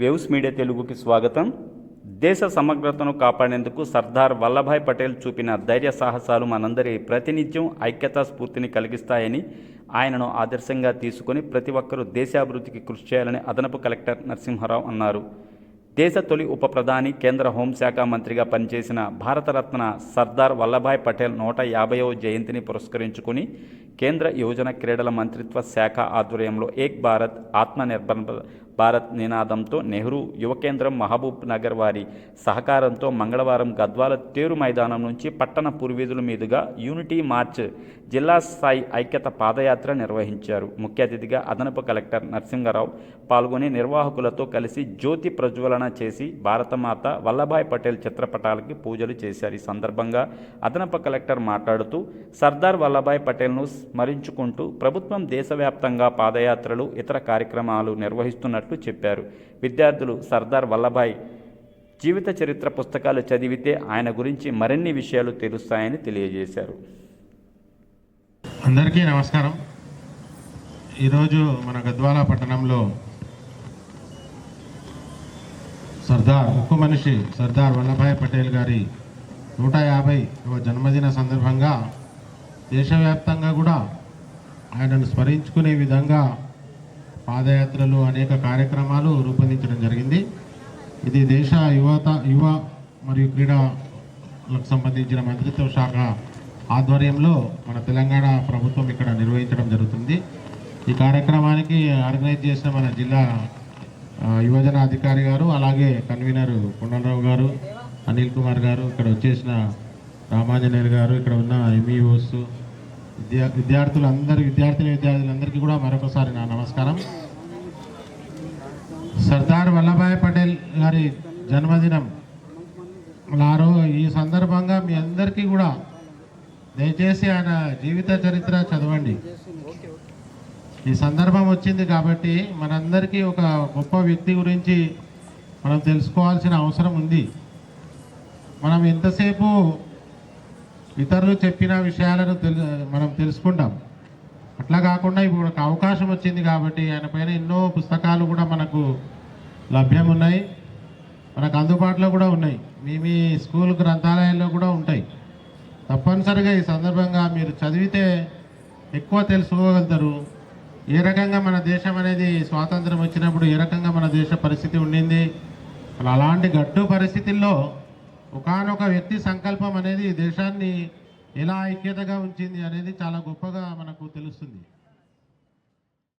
Waves media తెలుగుకి స్వాగతం. దేశ సమగ్రతను కాపాడేందుకు సర్దార్ వల్లభాయ్ పటేల్ చూపిన ధైర్య సాహసాలు మనందరి ప్రతినిత్యం ఐక్యతా స్ఫూర్తిని కలిగిస్తాయని ఆయనను ఆదర్శంగా తీసుకొని ప్రతి ఒక్కరూ దేశాభివృద్ధికి కృషి చేయాలని అదనపు కలెక్టర్ నరసింహారావు అన్నారు. దేశ తొలి ఉప ప్రధాని కేంద్ర హోంశాఖ మంత్రిగా పనిచేసిన భారతరత్న సర్దార్ వల్లభాయ్ పటేల్ నూట యాభైవ జయంతిని పురస్కరించుకుని కేంద్ర యువజన క్రీడల మంత్రిత్వ శాఖ ఆధ్వర్యంలో ఏక్ భారత్ ఆత్మనిర్భర్ భారత్ నినాదంతో నెహ్రూ యువ కేంద్రం మహబూబ్ నగర్ వారి సహకారంతో మంగళవారం గద్వాల తేరు మైదానం నుంచి పట్టణ పూర్వీధుల మీదుగా యూనిటీ మార్చ్ జిల్లా స్థాయి ఐక్యత పాదయాత్ర నిర్వహించారు. ముఖ్య అతిథిగా అదనపు కలెక్టర్ నరసింహారావు పాల్గొని నిర్వాహకులతో కలిసి జ్యోతి ప్రజ్వలన చేసి భారతమాత వల్లభాయ్ పటేల్ చిత్రపటాలకి పూజలు చేశారు. ఈ సందర్భంగా అదనపు కలెక్టర్ మాట్లాడుతూ సర్దార్ వల్లభాయ్ పటేల్ను స్మరించుకుంటూ ప్రభుత్వం దేశవ్యాప్తంగా పాదయాత్రలు ఇతర కార్యక్రమాలు నిర్వహిస్తున్నట్లు చెప్పారు. విద్యార్థులు సర్దార్ వల్లభాయ్ జీవిత చరిత్ర పుస్తకాలు చదివితే ఆయన గురించి మరిన్ని విషయాలు తెలుస్తాయని తెలియజేశారు. అందరికీ నమస్కారం. ఈరోజు మన గద్వాల పట్టణంలో సర్దార్ ఉక్కు మనిషి సర్దార్ వల్లభాయ్ పటేల్ గారి నూట యాభై జన్మదిన సందర్భంగా దేశవ్యాప్తంగా కూడా ఆయనను స్మరించుకునే విధంగా పాదయాత్రలు అనేక కార్యక్రమాలు రూపొందించడం జరిగింది. ఇది దేశ యువత యువ మరియు క్రీడలకు సంబంధించిన మంత్రిత్వ శాఖ ఆధ్వర్యంలో మన తెలంగాణ ప్రభుత్వం ఇక్కడ నిర్వహించడం జరుగుతుంది. ఈ కార్యక్రమానికి ఆర్గనైజ్ చేసిన మన జిల్లా యువజన అధికారి గారు అలాగే కన్వీనర్ కొండలరావు గారు అనిల్ కుమార్ గారు ఇక్కడ వచ్చేసిన రామాంజనేయులు గారు ఇక్కడ ఉన్న ఎంఈఓస్ విద్యా విద్యార్థులందరి విద్యార్థిని విద్యార్థులందరికీ కూడా మరొకసారి నా నమస్కారం. సర్దార్ వల్లభాయ్ పటేల్ గారి జన్మదినం లారో ఈ సందర్భంగా మీ అందరికీ కూడా దయచేసి ఆయన జీవిత చరిత్ర చదవండి. ఈ సందర్భం వచ్చింది కాబట్టి మనందరికీ ఒక గొప్ప వ్యక్తి గురించి మనం తెలుసుకోవాల్సిన అవసరం ఉంది. మనం ఎంతసేపు ఇతరులు చెప్పిన విషయాలను తెలు మనం తెలుసుకుంటాం. అట్లా కాకుండా ఇప్పుడు ఒక అవకాశం వచ్చింది కాబట్టి ఆయన పైన ఎన్నో పుస్తకాలు కూడా మనకు లభ్యం ఉన్నాయి మనకు అందుబాటులో కూడా ఉన్నాయి. మీ మీ స్కూల్ గ్రంథాలయాల్లో కూడా ఉంటాయి. తప్పనిసరిగా ఈ సందర్భంగా మీరు చదివితే ఎక్కువ తెలుసుకోగలుగుతారు. ఏ రకంగా మన దేశం అనేది స్వాతంత్రం వచ్చినప్పుడు ఏ రకంగా మన దేశ పరిస్థితి ఉండింది? అలాంటి గడ్డు పరిస్థితుల్లో ఒకానొక వ్యక్తి సంకల్పం అనేది దేశాన్ని ఎలా ఐక్యతగా ఉంచింది అనేది చాలా గొప్పగా మనకు తెలుస్తుంది.